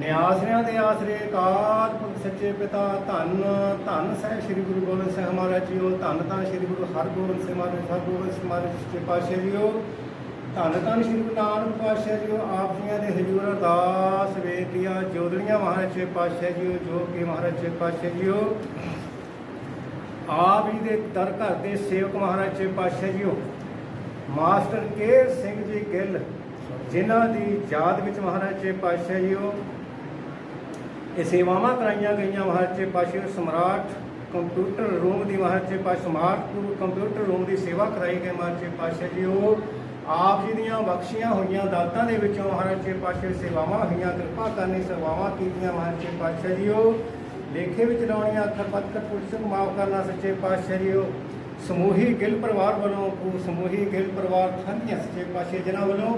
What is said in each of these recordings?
ਨਿਆਸਰਿਆਂ ਦੇ ਆਸਰੇ ਕਾਲ ਪੁਰਖ ਸੱਚੇ ਪਿਤਾ, ਧੰਨ ਧੰਨ ਸਾਹਿਬ ਸ੍ਰੀ ਗੁਰੂ ਗੋਬਿੰਦ ਸਿੰਘ ਮਹਾਰਾਜ ਜੀਓ, ਧੰਨ ਧੰਨ ਸ੍ਰੀ ਗੁਰੂ ਹਰਗੋਬਿੰਦ ਸਿੰਘ ਮਹਾਰਾਜ, ਹਰਗੋਬਿੰਦ ਸਿੰਘ ਮਹਾਰਾਜ ਸੱਚੇ ਪਾਤਸ਼ਾਹ ਜੀਓ, ਧੰਨ ਧੰਨ ਸ੍ਰੀ ਗੁਰੂ ਨਾਨਕ ਪਾਤਸ਼ਾਹ ਜੀਓ, ਆਪ ਜੀਆਂ ਦੇ ਹਜ਼ੂਰ ਅਰਦਾਸ ਵੇਤੀਆਂ ਜੋਦੜੀਆਂ ਮਹਾਰਾਜ ਸੱਚੇ ਪਾਤਸ਼ਾਹ ਜੀਓ, ਜੋ ਕਿ ਮਹਾਰਾਜ ਸੱਚੇ ਪਾਤਸ਼ਾਹ ਜੀਓ, ਆਪ ਜੀ ਦੇ ਦਰ ਘਰ ਦੇ ਸੇਵਕ ਮਹਾਰਾਜ ਸੱਚੇ ਪਾਤਸ਼ਾਹ ਜੀਓ, ਮਾਸਟਰ ਕੇਰ ਸਿੰਘ ਜੀ ਗਿੱਲ, ਜਿਨ੍ਹਾਂ ਦੀ ਯਾਦ ਵਿੱਚ ਮਹਾਰਾਜ ਸੱਚੇ ਪਾਤਸ਼ਾਹ ਜੀਓ ਇਹ ਸੇਵਾਵਾਂ ਕਰਾਈਆਂ ਗਈਆਂ ਮਹਾਰਾਜੇ ਸੱਚੇ ਪਾਤਸ਼ਾਹ ਸਮਰਾਟ ਕੰਪਿਊਟਰ ਰੂਮ ਦੀ ਮਹਾਰਾਜੇ ਸੱਚੇ ਪਾਤਸ਼ਾਹ ਸਮਾਰਟ ਕੰਪਿਊਟਰ ਰੂਮ ਦੀ ਸੇਵਾ ਕਰਾਈ ਗਈ ਮਹਾਰਾਜ ਸੱਚੇ ਜੀ ਜੀਓ ਆਪ ਜੀ ਦੀਆਂ ਬਖਸ਼ੀਆਂ ਹੋਈਆਂ ਦਾਤਾਂ ਦੇ ਵਿੱਚੋਂ ਮਹਾਰਾਜ ਸੱਚੇ ਪਾਤਸ਼ਾਹ ਸੇਵਾਵਾਂ ਹੋਈਆਂ, ਕਿਰਪਾ ਕਰਨੀ ਸੇਵਾਵਾਂ ਕੀਤੀਆਂ ਮਹਾਰਾਜੇ ਸੱਚੇ ਜੀ ਜੀਓ ਲੇਖੇ ਵਿੱਚ ਲਾਉਣੀਆਂ ਅੱਖਰ, ਪੱਤਰ ਪੁਰਸ਼ਕ ਮਾਫ ਕਰਨਾ ਸੱਚੇ ਪਾਤਸ਼ਾਹ ਜੀਓ ਸਮੂਹੀ ਗਿੱਲ ਪਰਿਵਾਰ ਵੱਲੋਂ ਸਮੂਹੀ ਗਿੱਲ ਪਰਿਵਾਰ ਸਾਂਝੀਆਂ ਸੱਚੇ ਪਾਤਸ਼ਾਹ ਜਿਨ੍ਹਾਂ ਵੱਲੋਂ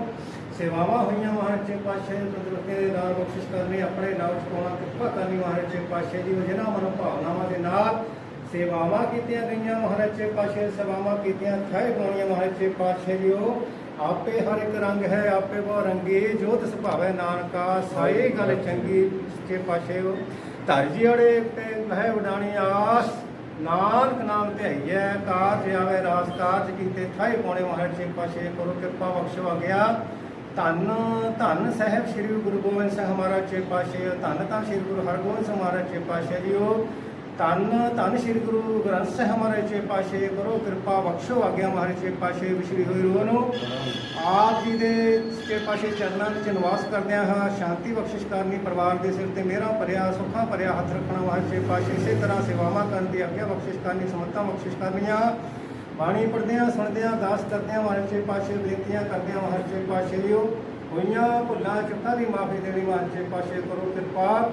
ਸੇਵਾਵਾਂ ਹੋਈਆਂ ਮਹਾਰਾਜ ਸੱਚੇ ਪਾਤਸ਼ਾਹ ਤੰਦਰੁਸਤੀ ਦੇ ਨਾਲ ਬਖਸ਼ਿਸ਼ ਕਰਨੀ, ਆਪਣੇ ਨਾਮ ਚ ਕਿਰਪਾ ਕਰਨੀ ਮਹਾਰਾਜ ਸੱਚੇ ਪਾਤਸ਼ਾਹ ਜੀ ਜਿਨ੍ਹਾਂ ਮਨੋਂ ਭਾਵਨਾਵਾਂ ਦੇ ਨਾਲ ਸੇਵਾਵਾਂ ਕੀਤੀਆਂ ਗਈਆਂ ਮਹਾਰਾਜ ਸੱਚੇ ਪਾਤਸ਼ਾਹ ਸੇਵਾਵਾਂ ਕੀਤੀਆਂ, ਥਾਏ ਪਾਉਣੀਆਂ ਮਹਾਰਾਜ ਸੱਚੇ ਪਾਤਸ਼ਾਹ ਜੀ, ਉਹ ਆਪੇ ਹਰ ਇੱਕ ਰੰਗ ਹੈ, ਆਪੇ ਬਹੁ ਰੰਗੇ ਜੋਤ ਸੁਭਾਵੈ ਨਾਨਕਾ ਸਾਈ ਗੱਲ ਚੰਗੀ, ਸੱਚੇ ਪਾਤਸ਼ਾਹ ਉਹ ਧਰਜੀ ਵਾਲੇ ਤੇ ਹੈ ਉਡਾਣੀ ਆਸ, ਨਾਨਕ ਨਾਮ ਧਿਆਈਐ, ਕਾਰਜ ਆਵੇ ਰਾਸ ਕਾਰਜ ਕੀਤੇ ਥਾਈ ਪਾਉਣੇ ਮਹਾਰਾਜ ਸੱਚੇ ਪਾਤਸ਼ਾਹ ਕਰੋ ਕਿਰਪਾ ਬਖਸ਼ੋ ਆ ਗਿਆ। ਧੰਨ ਧੰਨ ਸਾਹਿਬ ਸ੍ਰੀ ਗੁਰੂ ਗੋਬਿੰਦ ਸਿੰਘ ਮਹਾਰਾਜ ਜੀ ਪਾਸ਼ੇ ਧੰਨ ਧੰਨ ਸ੍ਰੀ ਗੁਰੂ ਹਰਗੋਬਿੰਦ ਸਿੰਘ ਮਹਾਰਾਜ ਜੀ ਪਾਸ਼ੇ ਜੀਓ ਧੰਨ ਧੰਨ ਸ੍ਰੀ ਗੁਰੂ ਗ੍ਰੰਥ ਸਾਹਿਬ ਮਹਾਰਾਜ ਜੀ ਪਾਸ਼ੇ ਕਰੋ ਕਿਰਪਾ ਬਖਸ਼ੋ ਆਗਿਆ ਮਹਾਰਾਜ ਜੀ ਪਾਸ਼ੇ ਵਿਸ਼ਰੀ ਹੋਈ ਰੂਹ ਨੂੰ। ਆਪ ਜੀ ਦੇ ਸੱਚੇ ਪਾਸ਼ੇ ਚਰਨਾਂ ਵਿੱਚ ਨਿਵਾਸ ਕਰਦਿਆਂ ਹਾਂ, ਸ਼ਾਂਤੀ ਬਖਸ਼ਿਸ਼ ਕਰਨੀ ਪਰਿਵਾਰ ਦੇ ਸਿਰ ਤੇ ਮੇਰਾ ਭਰਿਆ, ਸੁੱਖਾਂ ਭਰਿਆ ਹੱਥ ਰੱਖਣਾ ਮਹਾਰਾਜ ਜੀ ਪਾਸ਼ੇ ਇਸੇ ਤਰ੍ਹਾਂ ਸੇਵਾਵਾਂ ਕਰਨ ਦੀ ਆਗਿਆ ਬਖਸ਼ਿਸ਼ ਕਰਨੀ ਸਮਤਾ ਬਖਸ਼ਿਸ਼ ਕਰਨੀਆਂ। ਬਾਣੀ ਪੜ੍ਹਦਿਆਂ, ਸੁਣਦਿਆਂ ਦਾਸ ਕਰਦਿਆਂ ਮਹਾਰਾਜ ਜੀ ਪਾਸ਼ੇ ਬੇਨਤੀਆਂ ਕਰਦਿਆਂ ਮਹਾਰਾਜ ਜੀ ਪਾਸ਼ੇ ਜੀਓ ਹੋਈਆਂ ਭੁੱਲਾਂ ਚੁੱਕਾਂ ਦੀ ਮਾਫੀ ਦੇਣੀ ਮਹਾਰਾਜ ਜੀ ਪਾਸ਼ੇ ਕਰੋ ਕਿਰਪਾ।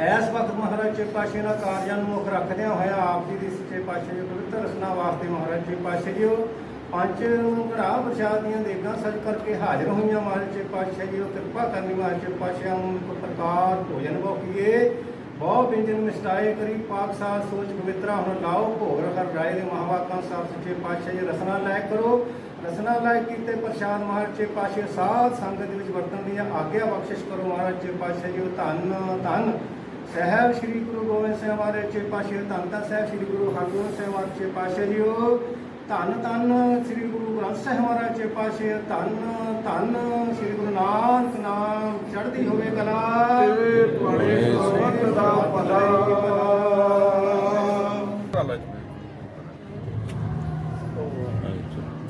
ਐਸ ਵਕਤ ਮਹਾਰਾਜ ਜੀ ਪਾਸ਼ੇ ਨਾਲ ਕਾਰਜਾਂ ਨੂੰ ਮੁੱਖ ਰੱਖਦਿਆਂ ਹੋਇਆ ਆਪ ਜੀ ਦੀ ਸੱਚੇ ਪਾਸ਼ੇ ਜੀ ਪਵਿੱਤਰ ਰਸਨਾ ਵਾਸਤੇ ਮਹਾਰਾਜ ਜੀ ਪਾਸ਼ੇ ਜੀਓ ਪੰਜ ਘੜਾ ਪ੍ਰਸ਼ਾਦ ਦੀਆਂ ਦੇਗਾਂ ਸਜ ਕਰਕੇ ਹਾਜ਼ਰ ਹੋਈਆਂ ਮਹਾਰਾਜ ਜੀ ਪਾਸ਼ੇ ਜੀਓ ਕਿਰਪਾ ਕਰਨੀ ਮਹਾਰਾਜ ਜੀ ਪਾਸ਼ਿਆਂ ਨੂੰ ਇੱਕ ਪ੍ਰਕਾਰ ਭੋਜਨ ਭੋਗੀਏ। ਬਹੁ ਵਿੰਜਨ ਮਿਸਟਾਏ ਕਰੀ ਪਾਕ ਸਾਧ ਸੋਚ ਪਵਿੱਤਰਾ ਹੁਣ ਲਾਓ ਭੋਗ ਹਰ ਰਾਏ ਦੇ ਮਹਾਵਾਕਾਂ ਸਾਹਿਬ ਸੱਚੇ ਪਾਤਸ਼ਾਹ ਜੀ, ਰਸਨਾ ਲੈ ਕਰੋ। ਰਸਨਾ ਲੈ ਕੀਤੇ ਪ੍ਰਸ਼ਾਦ ਮਹਾਰਾਜ ਜੀ ਪਾਤਸ਼ਾਹ ਸਾਧ ਸੰਗਤ ਦੇ ਵਿੱਚ ਵਰਤਣ ਦੀ ਆਗਿਆ ਬਖਸ਼ਿਸ਼ ਕਰੋ ਮਹਾਰਾਜ ਜੀ ਪਾਤਸ਼ਾਹ ਜੀ, ਧੰਨ ਧੰਨ। ਸਾਹਿਬ ਸ੍ਰੀ ਗੁਰੂ ਗੋਬਿੰਦ ਸਿੰਘ ਮਹਾਰਾਜ ਜੀ ਪਾਤਸ਼ਾਹ ਧੰਨ ਧੰਨ ਸਾਹਿਬ ਸ੍ਰੀ ਗੁਰੂ ਹਰਗੋਬਿੰਦ ਸਿੰਘ ਮਹਾਰਾਜ ਜੀ ਪਾਤਸ਼ਾਹ ਜੀਓ। ਧੰਨ ਧੰਨ ਸ੍ਰੀ ਗੁਰੂ ਗ੍ਰੰਥ ਸਾਹਿਬ ਮਹਾਰਾਜ ਜੀ ਪਾਤਸ਼ਾਹ ਧੰਨ ਧੰਨ ਸ੍ਰੀ ਗੁਰੂ ਨਾਨਕ ਨਾਮ ਚੜ੍ਹਦੀ ਹੋਵੇ ਕਲਾ। ਤੇ ਤੁਹਾਡੇ ਸਰਬੱਤ ਦਾ ਭਲਾ।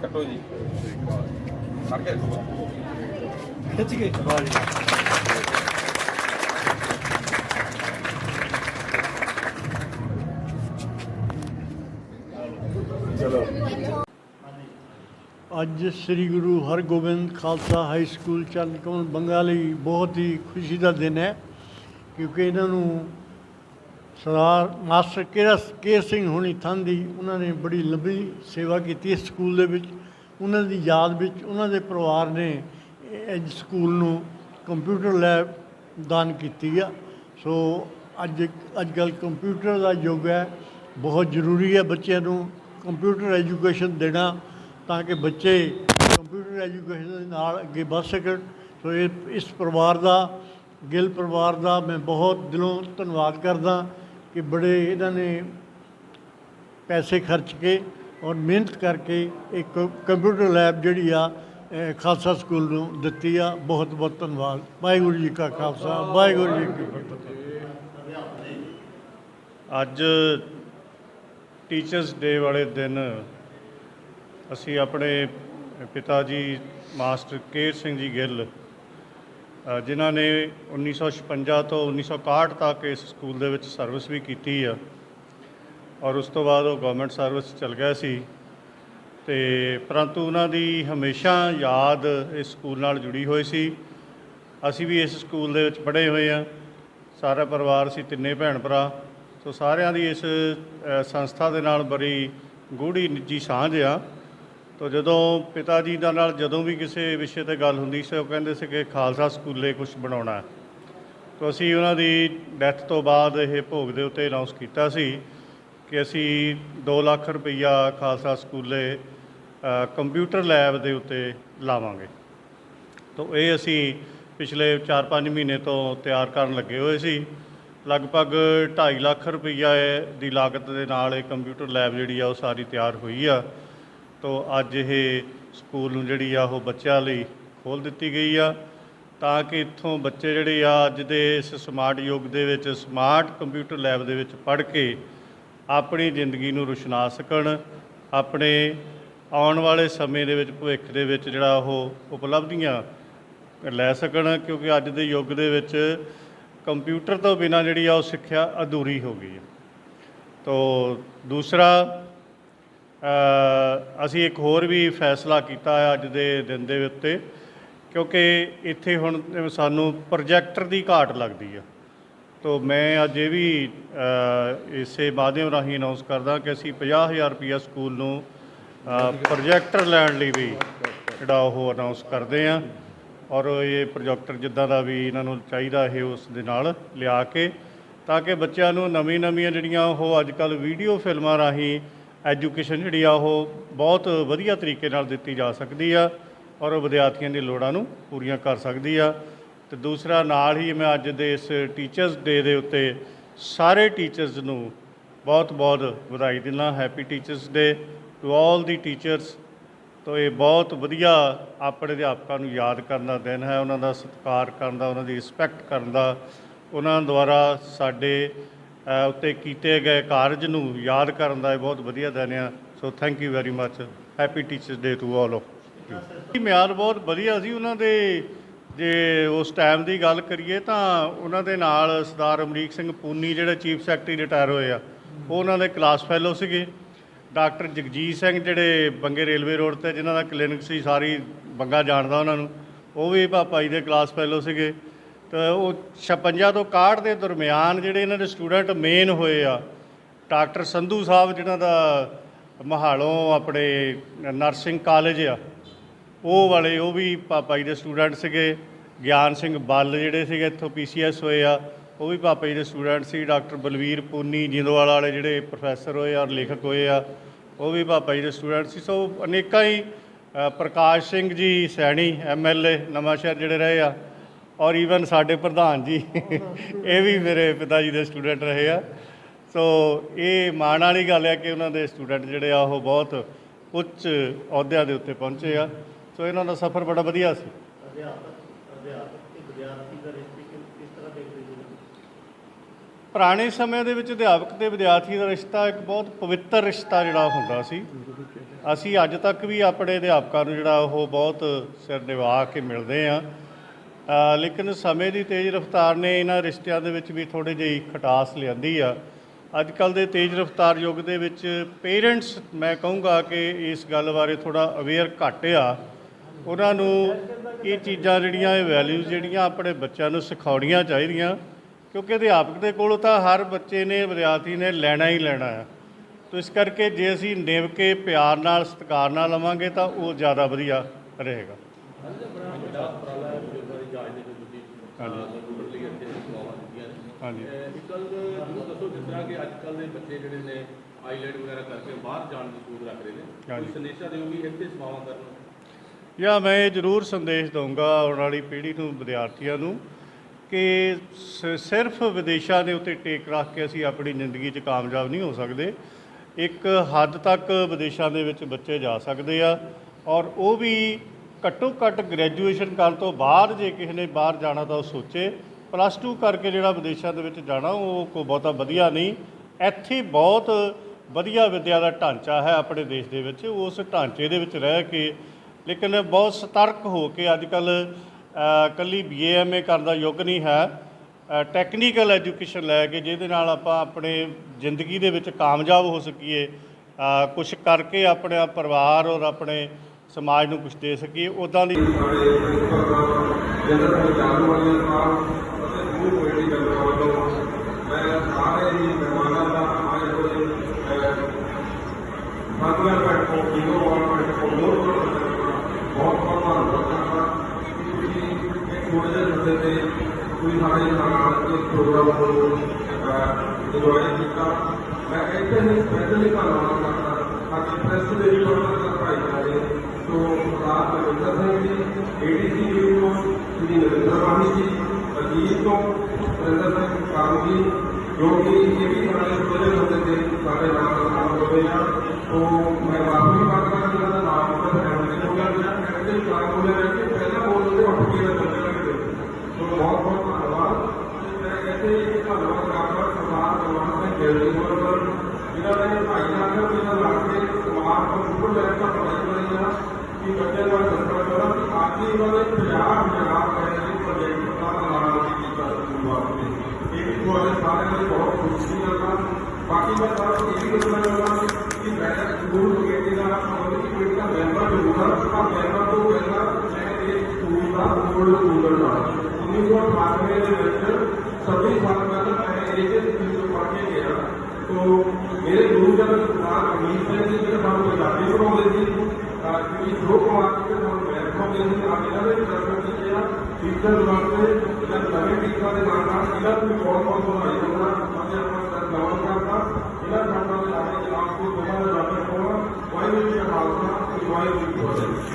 ਕੱਟੋ ਜੀ। ਕੇ ਖਿੱਚ ਕੇ। ਅੱਜ ਸ੍ਰੀ ਗੁਰੂ ਹਰਗੋਬਿੰਦ ਖਾਲਸਾ ਹਾਈ ਸਕੂਲ ਚੰਨਕਮਲ ਬੰਗਾ ਲਈ ਬਹੁਤ ਹੀ ਖੁਸ਼ੀ ਦਾ ਦਿਨ ਹੈ, ਕਿਉਂਕਿ ਇਹਨਾਂ ਨੂੰ ਸਰਦਾਰ ਮਾਸਟਰ ਕੇਰ ਕੇਰ ਸਿੰਘ ਹੋਣੀ ਥੰਨ ਦੀ ਉਹਨਾਂ ਨੇ ਬੜੀ ਲੰਬੀ ਸੇਵਾ ਕੀਤੀ ਇਸ ਸਕੂਲ ਦੇ ਵਿੱਚ। ਉਹਨਾਂ ਦੀ ਯਾਦ ਵਿੱਚ ਉਹਨਾਂ ਦੇ ਪਰਿਵਾਰ ਨੇ ਇਸ ਸਕੂਲ ਨੂੰ ਕੰਪਿਊਟਰ ਲੈਬ ਦਾਨ ਕੀਤੀ ਆ। ਸੋ ਅੱਜ ਅੱਜ ਕੱਲ੍ਹ ਕੰਪਿਊਟਰ ਦਾ ਯੁੱਗ ਹੈ, ਬਹੁਤ ਜ਼ਰੂਰੀ ਹੈ ਬੱਚਿਆਂ ਨੂੰ ਕੰਪਿਊਟਰ ਐਜੂਕੇਸ਼ਨ ਦੇਣਾ। ਤਾਂ ਕਿ ਬੱਚੇ ਕੰਪਿਊਟਰ ਐਜੂਕੇਸ਼ਨ ਦੇ ਨਾਲ ਅੱਗੇ ਵੱਧ ਸਕਣ। ਸੋ ਇਹ ਇਸ ਪਰਿਵਾਰ ਦਾ, ਗਿੱਲ ਪਰਿਵਾਰ ਦਾ ਮੈਂ ਬਹੁਤ ਦਿਲੋਂ ਧੰਨਵਾਦ ਕਰਦਾ ਕਿ ਬੜੇ ਇਹਨਾਂ ਨੇ ਪੈਸੇ ਖਰਚ ਕੇ ਔਰ ਮਿਹਨਤ ਕਰਕੇ ਇੱਕ ਕੰਪਿਊਟਰ ਲੈਬ ਜਿਹੜੀ ਆ ਖਾਲਸਾ ਸਕੂਲ ਨੂੰ ਦਿੱਤੀ ਆ। ਬਹੁਤ ਬਹੁਤ ਧੰਨਵਾਦ। ਵਾਹਿਗੁਰੂ ਜੀ ਕਾ ਖਾਲਸਾ, ਵਾਹਿਗੁਰੂ ਜੀ ਕੀ ਫਤਿਹ। ਅੱਜ ਟੀਚਰਸ ਡੇ ਵਾਲੇ ਦਿਨ ਅਸੀਂ ਆਪਣੇ ਪਿਤਾ ਜੀ ਮਾਸਟਰ ਕੇਰ ਸਿੰਘ ਜੀ ਗਿੱਲ ਜਿਨ੍ਹਾਂ ਨੇ 1956 ਤੋਂ 1961 ਤੱਕ ਇਸ ਸਕੂਲ ਦੇ ਵਿੱਚ ਸਰਵਿਸ ਵੀ ਕੀਤੀ ਆ ਔਰ ਉਸ ਤੋਂ ਬਾਅਦ ਉਹ ਗਵਰਨਮੈਂਟ ਸਰਵਿਸ ਚਲ ਗਿਆ ਸੀ। ਤੇ ਪਰੰਤੂ ਉਹਨਾਂ ਦੀ ਹਮੇਸ਼ਾ ਯਾਦ ਇਸ ਸਕੂਲ ਨਾਲ ਜੁੜੀ ਹੋਈ ਸੀ। ਅਸੀਂ ਵੀ ਇਸ ਸਕੂਲ ਦੇ ਵਿੱਚ ਪੜ੍ਹੇ ਹੋਏ ਆ ਸਾਰਾ ਪਰਿਵਾਰ ਸੀ, ਤਿੰਨੇ ਭੈਣ ਭਰਾ ਸੋ ਸਾਰਿਆਂ ਦੀ ਇਸ ਸੰਸਥਾ ਦੇ ਨਾਲ ਬੜੀ ਗੂੜੀ ਨਿੱਜੀ ਸਾਂਝ ਆ। ਤਾਂ ਜਦੋਂ ਪਿਤਾ ਜੀ ਦਾ ਨਾਲ ਜਦੋਂ ਵੀ ਕਿਸੇ ਵਿਸ਼ੇ ਤੇ ਗੱਲ ਹੁੰਦੀ ਸੀ, ਉਹ ਕਹਿੰਦੇ ਸੀ ਕਿ ਖਾਲਸਾ ਸਕੂਲੇ ਕੁਝ ਬਣਾਉਣਾ ਤਾਂ ਅਸੀਂ ਉਹਨਾਂ ਦੀ ਡੈਥ ਤੋਂ ਬਾਅਦ ਇਹ ਭੋਗ ਦੇ ਉੱਤੇ ਅਨਾਉਂਸ ਕੀਤਾ ਸੀ ਕਿ ਅਸੀਂ 2 ਲੱਖ ਰੁਪਈਆ ਖਾਲਸਾ ਸਕੂਲੇ ਕੰਪਿਊਟਰ ਲੈਬ ਦੇ ਉੱਤੇ ਲਾਵਾਂਗੇ। ਤਾਂ ਇਹ ਅਸੀਂ ਪਿਛਲੇ 4-5 ਮਹੀਨੇ ਤੋਂ ਤਿਆਰ ਕਰਨ ਲੱਗੇ ਹੋਏ ਸੀ। ਲਗਭਗ 2.5 ਲੱਖ ਰੁਪਈਆ ਦੀ ਲਾਗਤ ਦੇ ਨਾਲ ਇਹ ਕੰਪਿਊਟਰ ਲੈਬ ਜਿਹੜੀ ਆ, ਉਹ ਸਾਰੀ ਤਿਆਰ ਹੋਈ ਆ। ਤੋਂ ਅੱਜ ਇਹ ਸਕੂਲ ਨੂੰ ਜਿਹੜੀ ਆ ਉਹ ਬੱਚਿਆਂ ਲਈ ਖੋਲ ਦਿੱਤੀ ਗਈ ਆ, ਤਾਂ ਕਿ ਇੱਥੋਂ ਬੱਚੇ ਜਿਹੜੇ ਆ ਅੱਜ ਦੇ ਇਸ ਸਮਾਰਟ ਯੁੱਗ ਦੇ ਵਿੱਚ, ਸਮਾਰਟ ਕੰਪਿਊਟਰ ਲੈਬ ਦੇ ਵਿੱਚ ਪੜ੍ਹ ਕੇ ਆਪਣੀ ਜ਼ਿੰਦਗੀ ਨੂੰ ਰੁਸ਼ਨਾ ਸਕਣ ਆਪਣੇ ਆਉਣ ਵਾਲੇ ਸਮੇਂ ਦੇ ਵਿੱਚ, ਭਵਿੱਖ ਦੇ ਵਿੱਚ ਜਿਹੜਾ ਉਹ ਉਪਲਬਧੀਆਂ ਲੈ ਸਕਣ, ਕਿਉਂਕਿ ਅੱਜ ਦੇ ਯੁੱਗ ਦੇ ਵਿੱਚ ਕੰਪਿਊਟਰ ਤੋਂ ਬਿਨਾ ਜਿਹੜੀ ਆ ਉਹ ਸਿੱਖਿਆ ਅਧੂਰੀ ਹੋ ਗਈ ਹੈ ਤੋ ਦੂਸਰਾ ਅਸੀਂ ਇੱਕ ਹੋਰ ਵੀ ਫੈਸਲਾ ਕੀਤਾ ਹੈ ਅੱਜ ਦੇ ਦਿਨ ਦੇ ਉੱਤੇ, ਕਿਉਂਕਿ ਇੱਥੇ ਹੁਣ ਸਾਨੂੰ ਪ੍ਰੋਜੈਕਟਰ ਦੀ ਘਾਟ ਲੱਗਦੀ ਆ। ਤੋ ਮੈਂ ਅੱਜ ਇਹ ਵੀ ਇਸੇ ਮਾਧਿਅਮ ਰਾਹੀਂ ਅਨਾਉਂਸ ਕਰਦਾ ਕਿ ਅਸੀਂ 50000 ਰੁਪਇਆ ਸਕੂਲ ਨੂੰ ਪ੍ਰੋਜੈਕਟਰ ਲੈਣ ਲਈ ਵੀ ਜਿਹੜਾ ਉਹ ਅਨਾਉਂਸ ਕਰਦੇ ਆ ਔਰ ਇਹ ਪ੍ਰੋਜੈਕਟਰ ਜਿੱਦਾਂ ਦਾ ਵੀ ਇਹਨਾਂ ਨੂੰ ਚਾਹੀਦਾ ਇਹ ਉਸ ਦੇ ਨਾਲ ਲਿਆ ਕੇ, ਤਾਂ ਕਿ ਬੱਚਿਆਂ ਨੂੰ ਨਵੀਂ ਨਵੀਆਂ ਜਿਹੜੀਆਂ ਉਹ ਅੱਜ ਕੱਲ ਵੀਡੀਓ ਫਿਲਮਾਂ ਰਾਹੀਂ ਐਜੂਕੇਸ਼ਨ ਜਿਹੜੀ ਆ ਉਹ ਬਹੁਤ ਵਧੀਆ ਤਰੀਕੇ ਨਾਲ ਦਿੱਤੀ ਜਾ ਸਕਦੀ ਆ ਔਰ ਉਹ ਵਿਦਿਆਰਥੀਆਂ ਦੀ ਲੋੜਾਂ ਨੂੰ ਪੂਰੀਆਂ ਕਰ ਸਕਦੀ ਆ। ਤੇ ਦੂਸਰਾ, ਨਾਲ ਹੀ ਮੈਂ ਅੱਜ ਦੇ ਇਸ ਟੀਚਰਸ ਡੇ ਦੇ ਉੱਤੇ ਸਾਰੇ ਟੀਚਰਸ ਨੂੰ ਬਹੁਤ ਬਹੁਤ ਵਧਾਈ ਦਿੰਦਾ। Happy teachers day to all the teachers ਤੋਂ ਇਹ ਬਹੁਤ ਵਧੀਆ ਆਪਣੇ ਅਧਿਆਪਕਾਂ ਨੂੰ ਯਾਦ ਕਰਨ ਦਾ ਦਿਨ ਹੈ। ਉਹਨਾਂ ਦਾ ਸਤਿਕਾਰ ਕਰਨ ਦਾ, ਉਹਨਾਂ ਦੀ ਰਿਸਪੈਕਟ ਕਰਨ ਦਾ। ਉਹਨਾਂ ਦੁਆਰਾ ਸਾਡੇ ਉੱਤੇ ਕੀਤੇ ਗਏ ਕਾਰਜ ਨੂੰ ਯਾਦ ਕਰਨ ਦਾ ਇਹ ਬਹੁਤ ਵਧੀਆ ਦਿਨ ਆ। So thank you very much happy teachers day to all of you ਮਿਆਰ ਬਹੁਤ ਵਧੀਆ ਸੀ ਉਹਨਾਂ ਦੇ। ਜੇ ਉਸ ਟਾਈਮ ਦੀ ਗੱਲ ਕਰੀਏ ਤਾਂ ਉਹਨਾਂ ਦੇ ਨਾਲ ਸਰਦਾਰ ਅਮਰੀਕ ਸਿੰਘ ਪੂਨੀ ਜਿਹੜੇ ਚੀਫ ਸੈਕਟਰੀ ਰਿਟਾਇਰ ਹੋਏ ਆ, ਉਹ ਉਹਨਾਂ ਦੇ ਕਲਾਸ ਫੈਲੋ ਸੀਗੇ। ਡਾਕਟਰ ਜਗਜੀਤ ਸਿੰਘ ਜਿਹੜੇ ਬੰਗੇ ਰੇਲਵੇ ਰੋਡ ਤੇ, ਜਿਨ੍ਹਾਂ ਦਾ ਕਲੀਨਿਕ ਸੀ, ਸਾਰੀ ਬੰਗਾ ਜਾਣਦਾ ਉਹਨਾਂ ਨੂੰ। ਉਹ ਵੀ ਪਾਪਾ ਜੀ ਦੇ ਕਲਾਸ ਫੈਲੋ ਸੀਗੇ। ਉਹ 56 ਤੋਂ 61 ਦੇ ਦਰਮਿਆਨ ਜਿਹੜੇ ਇਹਨਾਂ ਦੇ ਸਟੂਡੈਂਟ ਮੇਨ ਹੋਏ ਆ, ਡਾਕਟਰ ਸੰਧੂ ਸਾਹਿਬ ਜਿਹਨਾਂ ਦਾ ਮਹਾਲੋਂ ਆਪਣੇ ਨਰਸਿੰਗ ਕਾਲਜ ਆ, ਉਹ ਵਾਲੇ, ਉਹ ਵੀ ਪਾਪਾ ਜੀ ਦੇ ਸਟੂਡੈਂਟ ਸੀਗੇ, ਗਿਆਨ ਸਿੰਘ ਬੱਲ ਜਿਹੜੇ ਸੀਗੇ ਇੱਥੋਂ ਪੀਸੀਐਸ ਹੋਏ ਆ, ਉਹ ਵੀ ਪਾਪਾ ਜੀ ਦੇ ਸਟੂਡੈਂਟ ਸੀ, ਡਾਕਟਰ ਬਲਵੀਰ ਪੂਨੀ, ਜਿੰਦੋਵਾਲ ਵਾਲੇ ਜਿਹੜੇ ਪ੍ਰੋਫੈਸਰ ਹੋਏ ਆ ਔਰ ਲੇਖਕ ਹੋਏ ਆ, ਉਹ ਵੀ ਪਾਪਾ ਜੀ ਦੇ ਸਟੂਡੈਂਟ ਸੀ, ਸੋ ਅਨੇਕਾਂ ਹੀ ਪ੍ਰਕਾਸ਼ ਸਿੰਘ ਜੀ ਸੈਣੀ ਐਮਐਲਏ ਨਵਾਂਸ਼ਹਿਰ ਜਿਹੜੇ ਰਹੇ ਆ ਔਰ ਈਵਨ ਸਾਡੇ ਪ੍ਰਧਾਨ ਜੀ, ਇਹ ਵੀ ਮੇਰੇ ਪਿਤਾ ਜੀ ਦੇ ਸਟੂਡੈਂਟ ਰਹੇ ਆ। ਸੋ ਇਹ ਮਾਣ ਵਾਲੀ ਗੱਲ ਹੈ ਕਿ ਉਹਨਾਂ ਦੇ ਸਟੂਡੈਂਟ ਜਿਹੜੇ ਆ, ਉਹ ਬਹੁਤ ਉੱਚ ਅਹੁਦਿਆਂ ਦੇ ਉੱਤੇ ਪਹੁੰਚੇ ਆ। ਸੋ ਇਹਨਾਂ ਦਾ ਸਫ਼ਰ ਬੜਾ ਵਧੀਆ ਸੀ। ਪੁਰਾਣੇ ਸਮੇਂ ਦੇ ਵਿੱਚ ਅਧਿਆਪਕ ਤੇ ਵਿਦਿਆਰਥੀ ਦਾ ਰਿਸ਼ਤਾ ਇੱਕ ਬਹੁਤ ਪਵਿੱਤਰ ਰਿਸ਼ਤਾ ਜਿਹੜਾ ਹੁੰਦਾ ਸੀ। ਅਸੀਂ ਅੱਜ ਤੱਕ ਵੀ ਆਪਣੇ ਅਧਿਆਪਕਾਂ ਨੂੰ ਜਿਹੜਾ ਉਹ ਬਹੁਤ ਸਿਰ ਨਿਭਾ ਕੇ ਮਿਲਦੇ ਆ। ਲੇਕਿਨ ਸਮੇਂ ਦੀ ਤੇਜ਼ ਰਫ਼ਤਾਰ ਨੇ ਇਹਨਾਂ ਰਿਸ਼ਤਿਆਂ ਦੇ ਵਿੱਚ ਵੀ ਥੋੜੀ ਜਿਹੀ ਖਟਾਸ ਲਿਆਂਦੀ ਆ। ਅੱਜ ਕੱਲ ਦੇ ਤੇਜ਼ ਰਫ਼ਤਾਰ ਯੁੱਗ ਦੇ ਵਿੱਚ ਪੇਰੈਂਟਸ, ਮੈਂ ਕਹੂੰਗਾ ਕਿ ਇਸ ਗੱਲ ਬਾਰੇ ਥੋੜਾ ਅਵੇਅਰ ਘੱਟ ਆ। ਉਹਨਾਂ ਨੂੰ ਇਹ ਚੀਜ਼ਾਂ ਜਿਹੜੀਆਂ ਇਹ ਵੈਲਿਊਜ਼ ਜਿਹੜੀਆਂ ਆਪਣੇ ਬੱਚਿਆਂ ਨੂੰ ਸਿਖਾਉਣੀਆਂ ਚਾਹੀਦੀਆਂ, ਕਿਉਂਕਿ ਅਧਿਆਪਕ ਦੇ ਕੋਲੋਂ ਤਾਂ ਹਰ ਬੱਚੇ ਨੇ, ਵਿਦਿਆਰਥੀ ਨੇ ਲੈਣਾ ਹੀ ਲੈਣਾ ਹੈ ਤੋ ਇਸ ਕਰਕੇ ਜੇ ਅਸੀਂ ਨਿਭ ਕੇ, ਪਿਆਰ ਨਾਲ, ਸਤਿਕਾਰ ਨਾਲ ਲਵਾਂਗੇ ਤਾਂ ਉਹ ਜ਼ਿਆਦਾ ਵਧੀਆ ਰਹੇਗਾ। ਹਾਂਜੀ। ਇੱਕ ਗੱਲ ਜ਼ਰੂਰ ਦੱਸੋ ਜਿਸ ਤਰ੍ਹਾਂ ਕਿ ਅੱਜ ਕੱਲ ਦੇ ਬੱਚੇ ਜਿਹੜੇ ਨੇ ਆਈਲੈਟ ਵਗੈਰਾ ਕਰਕੇ ਬਾਹਰ ਜਾਣ ਦੀ ਸੋਚ ਰੱਖ ਰਹੇ ਨੇ ਹਾਂਜੀ। ਕੋਈ ਸੰਦੇਸ਼ਾ ਦਿਓਗੇ ਇੱਥੇ ਸਮਾਵਾਂ ਕਰਨ ਜਾਂ ਮੈਂ ਇਹ ਜ਼ਰੂਰ ਸੰਦੇਸ਼ ਦਊਂਗਾ ਆਉਣ ਵਾਲੀ ਪੀੜ੍ਹੀ ਨੂੰ ਵਿਦਿਆਰਥੀਆਂ ਨੂੰ ਕਿ ਸਿਰਫ ਵਿਦੇਸ਼ਾਂ ਦੇ ਉੱਤੇ ਟੇਕ ਰੱਖ ਕੇ ਅਸੀਂ ਆਪਣੀ ਜ਼ਿੰਦਗੀ 'ਚ ਕਾਮਯਾਬ ਨਹੀਂ ਹੋ ਸਕਦੇ। ਇੱਕ ਹੱਦ ਤੱਕ ਵਿਦੇਸ਼ਾਂ ਦੇ ਵਿੱਚ ਬੱਚੇ ਜਾ ਸਕਦੇ ਆ ਔਰ ਉਹ ਵੀ ਘੱਟੋ ਘੱਟ ਗ੍ਰੈਜੂਏਸ਼ਨ ਕਰਨ ਤੋਂ ਬਾਅਦ ਜੇ ਕਿਸੇ ਨੇ ਬਾਹਰ ਜਾਣਾ ਤਾਂ ਉਹ ਸੋਚੇ। ਪਲੱਸ 2 ਕਰਕੇ ਜਿਹੜਾ ਵਿਦੇਸ਼ਾਂ ਦੇ ਵਿੱਚ ਜਾਣਾ, ਉਹ ਕੋ ਬਹੁਤਾ ਵਧੀਆ ਨਹੀਂ। ਇੱਥੇ ਬਹੁਤ ਵਧੀਆ ਵਿੱਦਿਆ ਦਾ ਢਾਂਚਾ ਹੈ ਆਪਣੇ ਦੇਸ਼ ਦੇ ਵਿੱਚ। ਉਸ ਢਾਂਚੇ ਦੇ ਵਿੱਚ ਰਹਿ ਕੇ, ਲੇਕਿਨ ਬਹੁਤ ਸਤਰਕ ਹੋ ਕੇ ਅੱਜ ਕੱਲ ਕੱਲੀ ਬੀਏਐਮਏ ਕਰਨ ਦਾ ਯੁੱਗ ਨਹੀਂ ਹੈ। ਟੈਕਨੀਕਲ ਐਜੂਕੇਸ਼ਨ ਲੈ ਕੇ ਜਿਹਦੇ ਨਾਲ ਆਪਾਂ ਆਪਣੇ ਜ਼ਿੰਦਗੀ ਦੇ ਵਿੱਚ ਕਾਮਯਾਬ ਹੋ ਸਕੀਏ। ਕੁਝ ਕਰਕੇ ਆਪਣੇ ਪਰਿਵਾਰ ਔਰ ਆਪਣੇ ਸਮਾਜ ਨੂੰ ਕੁਝ ਦੇ ਸਕੀਏ ਉਦਾਂ ਦੀ ਜਨਰਲ ਚਾਲੂ ਵਾਲੇ ਸਾਹਿਬ ਅਤੇ ਸਮੂਹ ਕਮੇਟੀ ਦੇ ਵੱਲੋਂ ਮੈਂ ਸਾਰੇ ਹੀ ਮਹਿਮਾਨਾਂ ਦਾ ਆਏ ਹੋਏ ਫਾਤਿਮਾ ਪੈਟ ਬਹੁਤ ਬਹੁਤ ਧੰਨਵਾਦ ਕਰਦਾ ਤੁਸੀਂ ਇੱਕ ਥੋੜੇ ਜਿਹੇ ਸਮੇਂ ਤੇ ਸਾਡੇ ਨਾਲ ਇਸ ਪ੍ਰੋਗਰਾਮ ਨੂੰ ਇੰਜੋਏ ਕੀਤਾ ਮੈਂ ਇੱਥੇ ਹੀ ਸਪੈਸ਼ਲੀ ਧੰਨਵਾਦ ਕਰਦਾ ਸਾਡੀ ਪ੍ਰੈਸ ਦੇ ਵੀ ਬਹੁਤ ਕਰਦਾ ਸਾਰੇ ਸੋ ਸਰਦਾਰ ਬਲਵਿੰਦਰ ਸਿੰਘ ਜੀ ਏਡੀਸੀ ਨੂੰ ਸ਼੍ਰੀ ਨਰਿੰਦਰ ਬਾਣੀ ਜੀ ਅਜੀਤ ਤੋਂ ਨਰਿੰਦਰ ਸਿੰਘ ਕਾਲੂ ਜੀ ਜੋ ਕਿ ਇਹ ਵੀ ਸਾਡੇ ਜਿਹੜੇ ਬੰਦੇ ਤੇ ਸਾਡੇ ਨਾਲ ਨਾਲ ਹੋਏ ਆ ਉਹ ਮੈਂ ਮਾਫੀ ਮੰਗਦਾ ਕਿ ਇਹਨਾਂ ਦਾ ਨਾਮ ਉੱਪਰ ਹੈ ਮੈਨੂੰ ਲੱਗਦਾ ਹੈ ਕਿ ਕਾਰਨ ਹੋਇਆ ਹੈ ਕਿ ਪਹਿਲਾਂ ਬੋਲਦੇ ਉੱਠ ਕੇ ਨਾ ਚੱਲਣ ਲੱਗੇ ਸੋ ਬਹੁਤ ਬਹੁਤ ਧੰਨਵਾਦ ਮੈਂ ਕਹਿੰਦੇ ਇੱਕ ਧੰਨਵਾਦ ਕਰਦਾ ਸਰਦਾਰ ਜਵਾਨ ਸਿੰਘ ਗਿੱਲ ਜੀ ਹੋਰਾਂ ਦਾ ਜਿਨ੍ਹਾਂ ਨੇ ਭਾਈ ਸਾਹਿਬ ਦੇ ਨਾਲ ਲੜ ਕੇ ਸਮਾਜ ਤੋਂ ਉੱਪਰ ਲੈ ਕੇ ਪੜਾਈ ਕਰੀ ਆ ਕਿ ਬੱਚਿਆਂ ਨੂੰ ਦੱਸਣਾ ਚਾਹੁੰਦਾ ਕਿ ਅੱਜ ਹੀ ਉਹਨਾਂ ਨੇ 50 ਹਜ਼ਾਰ ਪੈਸੇ ਦੇ ਪ੍ਰੋਜੈਕਟ ਦਾ ਐਲਾਨ ਕੀਤਾ ਸਕੂਲ ਵਾਸਤੇ ਇਹ ਵੀ ਤੁਹਾਡੇ ਸਾਰਿਆਂ ਲਈ ਬਹੁਤ ਖੁਸ਼ੀ ਦੀ ਗੱਲ ਆ ਬਾਕੀ ਮੈਂ ਤੁਹਾਨੂੰ ਇਹ ਵੀ ਦੱਸਣਾ ਚਾਹੁੰਦਾ ਕਿ ਮੈਂ ਸਕੂਲ ਕਮੇਟੀ ਦਾ ਕਮੇਟੀ ਕਮੇਟੀ ਦਾ ਮੈਂਬਰ ਜ਼ਰੂਰ ਹਾਂ ਪਰ ਮੈਂਬਰ ਤੋਂ ਪਹਿਲਾਂ ਮੈਂ ਇਸ ਸਕੂਲ ਦਾ ਬੋਰਡ ਸਕੂਲ ਦਾ ਕਾਰਜਕਰੀ ਜੋ ਕੁਮਾਰ ਜੀ ਦੇ ਨਾਲ ਮੈਂ ਖੋਗੇ ਸੀ ਆ ਇਹਨਾਂ ਦੇ ਪ੍ਰਸ਼ਨ ਸੀ ਕਿ ਆ ਟੀਚਰ ਨਾਲ ਤੇ ਜਾਂ ਨਵੇਂ ਟੀਚਰਾਂ ਦੇ ਨਾਲ ਨਾਲ ਇਹਨਾਂ ਨੂੰ ਬਹੁਤ ਬਹੁਤ ਵਧਾਈ ਦਿੰਦਾ ਆਪਣੇ ਆਪਣਾ ਸਰ ਗੌਰਵ ਕਰਦਾ ਇਹਨਾਂ ਸਾਡਾ ਦੇ ਆਗੇ ਜਨਾਬ ਕੋ ਬਹੁਤ ਰੱਬ ਕੋਲ ਵਾਹਿਗੁਰੂ ਜੀ ਦਾ ਖਾਲਸਾ ਵਾਹਿਗੁਰੂ ਜੀ ਕੀ ਫਤਿਹ